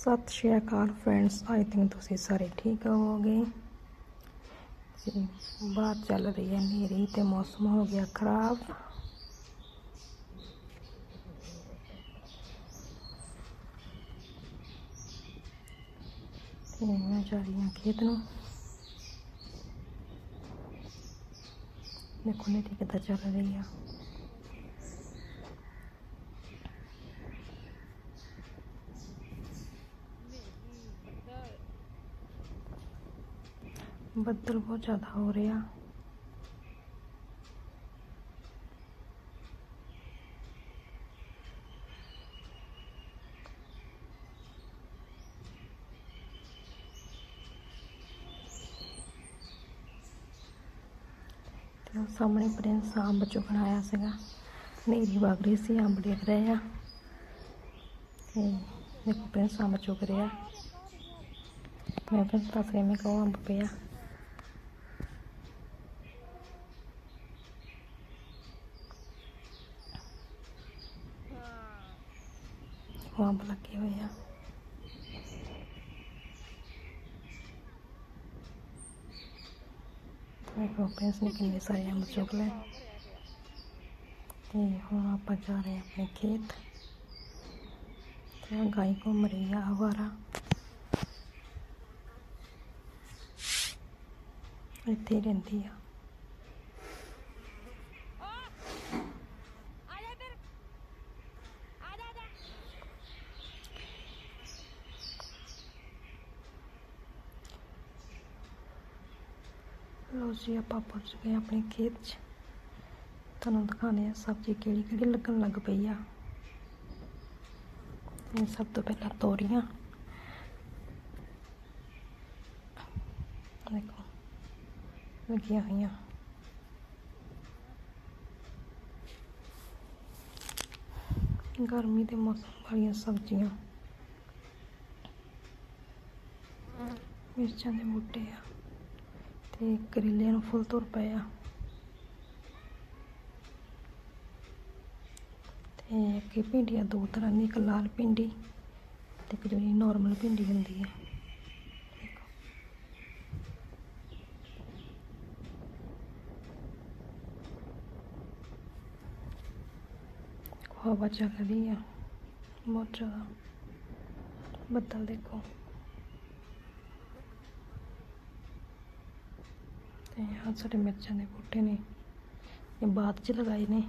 ਸਤਿ ਸ਼੍ਰੀ ਅਕਾਲ friends I think ਤੁਸੀਂ ਸਾਰੇ ਠੀਕ ਹੋਵੋਗੇ। ਜੀ, ਬਾਹਰ ਚੱਲ ਰਹੀ ਹੈ ਹਨੇਰੀ ਤੇ ਮੌਸਮ ਹੋ ਗਿਆ ਖਰਾਬ। ਤੇ ਮੈਂ ਜਾ ਰਹੀ ਹਾਂ ਖੇਤ ਨੂੰ। ਦੇਖੋ ਹਨੇਰੀ ਕਿੱਦਾਂ ਚੱਲ ਰਹੀ ਆ। ਬੱਦਲ ਬਹੁਤ ਜ਼ਿਆਦਾ ਹੋ ਰਿਹਾ ਤੇ ਉਹ ਸਾਹਮਣੇ ਪ੍ਰਿੰਸ ਅੰਬ ਚੁਗਣ ਆਇਆ ਸੀਗਾ। ਹਨੇਰੀ ਵਗ ਰਹੀ ਸੀ, ਅੰਬ ਡਿੱਗ ਰਹੇ ਆ। ਤੇ ਦੇਖੋ ਪ੍ਰਿੰਸ ਅੰਬ ਚੁਗ ਰਿਹਾ। ਮੈਂ ਪ੍ਰਿੰਸ ਦੱਸ ਰਹੀ ਮੈਂ ਕਹੋ ਅੰਬ ਪਿਆ। ਬੰਬ ਲੱਗੇ ਹੋਏ ਆ। ਦੇਖੋ ਪ੍ਰਿੰਸ ਨੇ ਕਿੰਨੇ ਸਾਰੇ ਅੰਬ ਚੁਗ ਲਏ। ਤੇ ਹੁਣ ਆਪਾਂ ਜਾ ਰਹੇ ਆਪਣੇ ਖੇਤ। ਤੇ ਗਾਈ ਘੁੰਮ ਰਹੀ ਆ ਆਵਾਰਾ। ਇੱਥੇ ਰਹਿੰਦੀ ਆ ਲੋ ਜੀ, ਆਪਾਂ ਪਹੁੰਚ ਗਏ ਆਪਣੇ ਖੇਤ 'ਚ। ਤੁਹਾਨੂੰ ਦਿਖਾਉਂਦੇ ਆ ਸਬਜ਼ੀ ਕਿਹੜੀ ਕਿਹੜੀ ਲੱਗਣ ਲੱਗ ਪਈ ਆ। ਇਹ ਸਭ ਤੋਂ ਪਹਿਲਾਂ ਤੋਰੀਆਂ। ਦੇਖੋ, ਲੱਗੀਆਂ ਹੋਈਆਂ। ਗਰਮੀ ਦੇ ਮੌਸਮ ਵਾਲੀਆਂ ਸਬਜ਼ੀਆਂ। ਮਿਰਚਾਂ ਦੇ ਬੂਟੇ ਆ। ਤੇ ਕਰੇਲੇ ਨੂੰ ਫੁੱਲ ਤੁਰ ਪਏ ਆ। ਤੇ ਅੱਗੇ ਭਿੰਡੀਆਂ, ਦੋ ਤਰ੍ਹਾਂ ਦੀ, ਇੱਕ ਲਾਲ ਭਿੰਡੀ ਤੇ ਇੱਕ ਜਿਹੜੀ ਨਾਰਮਲ ਭਿੰਡੀ ਹੁੰਦੀ ਹੈ ਹਵਾ ਚੱਲ ਰਹੀ ਆ, ਬਹੁਤ ਜ਼ਿਆਦਾ। ਬੱਦਲ ਦੇਖੋ। ਤੇ ਆਹ ਸਾਡੇ ਮਿਰਚਾਂ ਦੇ ਬੂਟੇ ਨੇ। ਇਹ ਬਾਅਦ ਚ ਲਗਾਏ ਨੇ।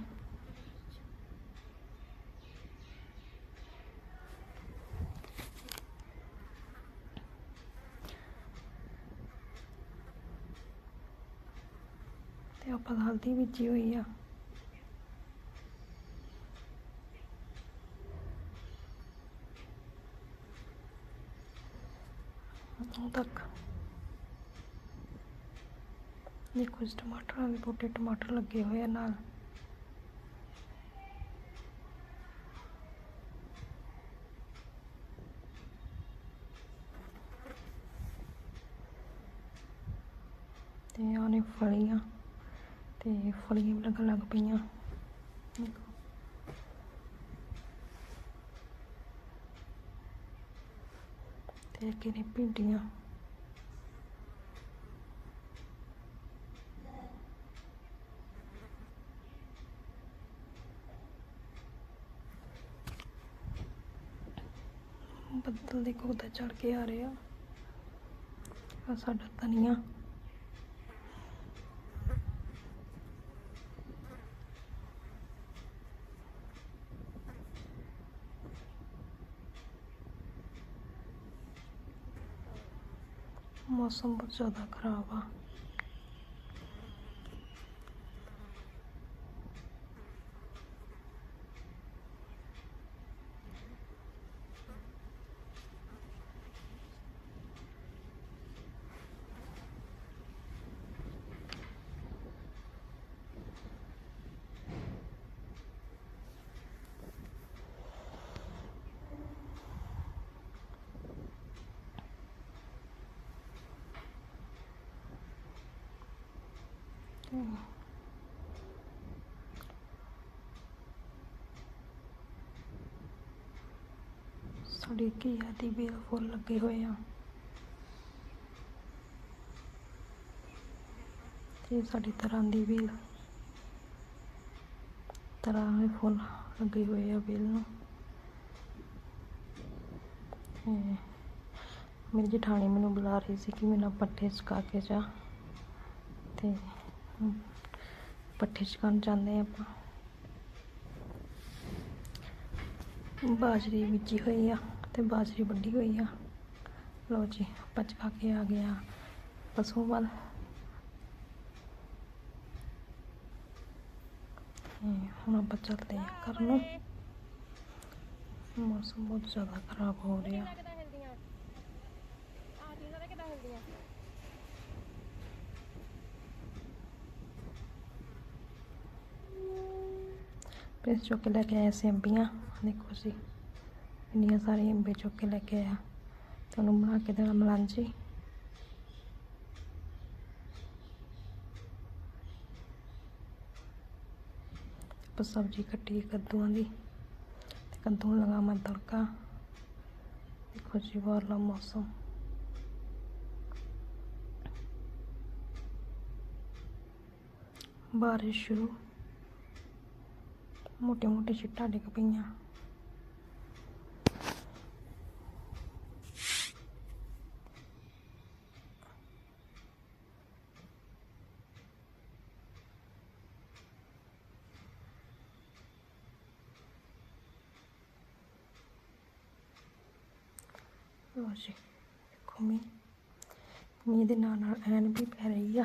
ਤੇ ਆਪਾਂ ਹਲਦੀ ਬੀਜੀ ਹੋਈ ਆ। ਉਦੋਂ ਤੱਕ ਇਹ ਕੁਝ ਟਮਾਟਰਾਂ ਦੇ ਬੂਟੇ, ਟਮਾਟਰ ਲੱਗੇ ਹੋਏ ਆ ਨਾਲ। ਤੇ ਆਨੇ ਫਲੀਆਂ, ਤੇ ਫਲੀਆਂ ਵੀ ਲੱਗਣ ਲੱਗ ਪਈਆਂ। ਦੇਖੋ। ਤੇ ਅੱਗੇ ਭਿੰਡੀਆਂ। ਬੱਦਲ ਦੇਖੋ ਕਿੱਦਾਂ ਚੜ ਕੇ ਆ ਰਹੇ ਆ। ਆ ਸਾਡਾ ਧਨੀਆ। ਮੌਸਮ ਬਹੁਤ ਜ਼ਿਆਦਾ ਖਰਾਬ ਆ। ਸਾਡੇ ਘੀਆ ਦੀ ਬੇਲ ਫੁੱਲ ਲੱਗੇ ਹੋਏ ਆ। ਤੇ ਸਾਡੀ ਤਰ੍ਹਾਂ ਦੀ ਬੇਲ ਤਰ੍ਹਾਂ ਦੇ ਫੁੱਲ ਲੱਗੇ ਹੋਏ ਆ ਬੇਲ ਨੂੰ। ਮੇਰੀ ਜਠਾਣੀ ਮੈਨੂੰ ਬੁਲਾ ਰਹੀ ਸੀ ਕਿ ਮੇਰੇ ਨਾਲ ਪੱਠੇ ਸੁਕਾ ਕੇ ਜਾ। ਤੇ ਪੱਠੇ ਸੁਕਾਉਣ ਜਾਂਦੇ ਹਾਂ ਆਪਾਂ। ਬਾਜਰੀ ਬੀਜੀ ਹੋਈ ਆ ਤੇ ਬਾਜਰੀ ਵੱਢੀ ਹੋਈ ਆ। ਲੋ ਜੀ, ਆਪਾਂ ਚਕਾ ਕੇ ਆ ਗਿਆ ਪਸ਼ੂ ਵੱਲ। ਹੁਣ ਆਪਾਂ ਚੱਲਦੇ ਆ ਘਰ ਨੂੰ। ਮੌਸਮ ਬਹੁਤ ਜ਼ਿਆਦਾ ਖਰਾਬ ਹੋ ਰਿਹਾ ਕਿੱਦਾਂ ਹਿਲਦੀਆਂ ਆ ਚੀਜ਼ਾਂ ਤਾਂ ਕਿੱਦਾਂ ਹਿਲਦੀਆਂ ਫਿਰ ਚੁੱਕ ਕੇ ਲੈ ਕੇ ਆਇਆ ਸੀ ਅੰਬੀਆਂ। ਦੇਖੋ ਜੀ, ਇੰਨੀਆਂ ਸਾਰੀਆਂ ਅੰਬੇ ਚੁੱਕ ਕੇ ਲੈ ਕੇ ਆਇਆ। ਤੁਹਾਨੂੰ ਬਣਾ ਕੇ ਦੇਣਾ ਮਲਾਂਜੀ। ਆਪਾਂ ਸਬਜ਼ੀ ਕੱਟੀ ਕੱਦੂਆਂ ਦੀ। ਤੇ ਕੱਦੂ ਨੂੰ ਲਗਾਵਾਂ ਤੜਕਾ। ਦੇਖੋ ਜੀ ਬਾਹਰਲਾ ਮੌਸਮ। ਬਾਰਿਸ਼ ਸ਼ੁਰੂ। ਮੋਟੇ ਮੋਟੇ ਛਿੱਟਾਂ ਡਿੱਗ ਪਈਆਂ। ਲਓ ਜੀ, ਦੇਖੋ ਮੀਂਹ। ਦੇ ਨਾਲ ਨਾਲ ਐਨ ਵੀ ਪੈ ਰਹੀ ਆ।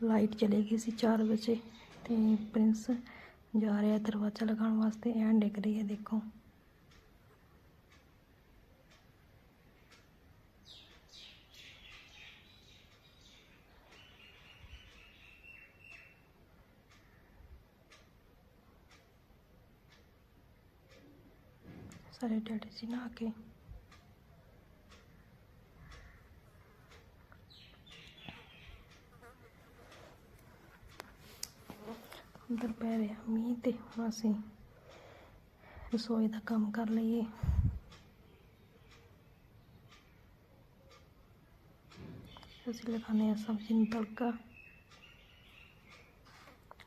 ਲਾਈਟ ਚਲੀ ਗਈ ਸੀ 4 ਵਜੇ ਤੇ ਪ੍ਰਿੰਸ ਜਾ ਰਿਹਾ ਦਰਵਾਜ਼ਾ ਲਗਾਉਣ ਵਾਸਤੇ, ਐਨ ਡਿੱਗ ਰਹੀ ਹੈ, ਦੇਖੋ। ਸਾਰੇ ਡੈਡੀ ਜੀ ਨਾ ਕੇ ਅੰਦਰ ਪੈ ਰਿਹਾ, ਮੀਂਹ ਤੇ ਹੁਣ ਅਸੀਂ ਰਸੋਈ ਦਾ ਕੰਮ ਕਰ ਲਈਏ। ਅਸੀਂ ਲਗਾਉਂਦੇ ਹਾਂ ਸਬਜ਼ੀ ਨੂੰ ਤੜਕਾ।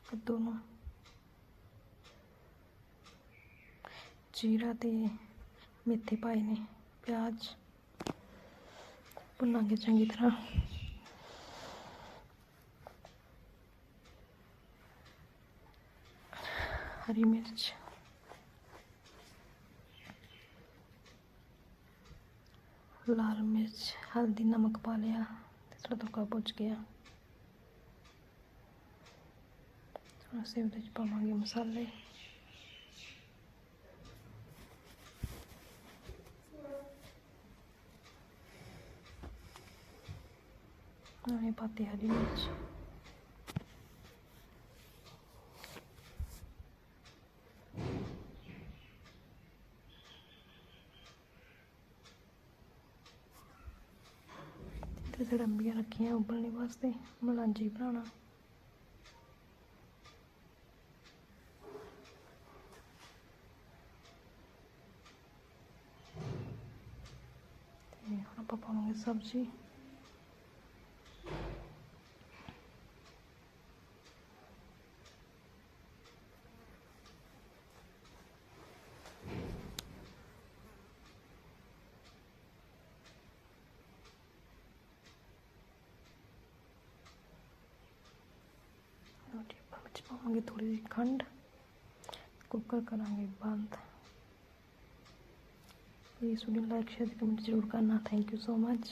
ਕੱਦੂ ਨੂੰ ਜੀਰਾ ਤੇ ਮੇਥੇ ਪਾਏ ਨੇ, ਪਿਆਜ਼ ਭੁੰਨਾਂਗੇ ਚੰਗੀ ਤਰ੍ਹਾਂ। ਹਰੀ ਮਿਰਚ ਲਾਲ ਮਿਰਚ ਹਲਦੀ ਨਮਕ ਪਾ ਲਿਆ ਤੇ ਸਾਡਾ ਤੜਕਾ ਪੁੱਜ ਗਿਆ ਹੁਣ ਅਸੀਂ ਉਹਦੇ ਚ ਪਾਵਾਂਗੇ ਮਸਾਲੇ ਨਾਲੇ ਪਾਤੀ ਹਰੀ ਮਿਰਚ ਤੇ ਰੱਖੀਆਂ ਉਬਲਣੇ ਵਾਸਤੇ ਮਲਾਂਜੀ ਬਣਾਉਣਾ। ਤੇ ਹੁਣ ਆਪਾਂ ਪਾਵਾਂਗੇ ਸਬਜ਼ੀ ਰੋਟੀ ਆਪਾਂ ਵਿੱਚ ਪਾਵਾਂਗੇ ਥੋੜੀ ਜਿਹੀ ਖੰਡ, ਕੁੱਕਰ ਕਰਾਂਗੇ ਬੰਦ। Please video like share comment ਜ਼ਰੂਰ ਕਰਨਾ। Thank you so much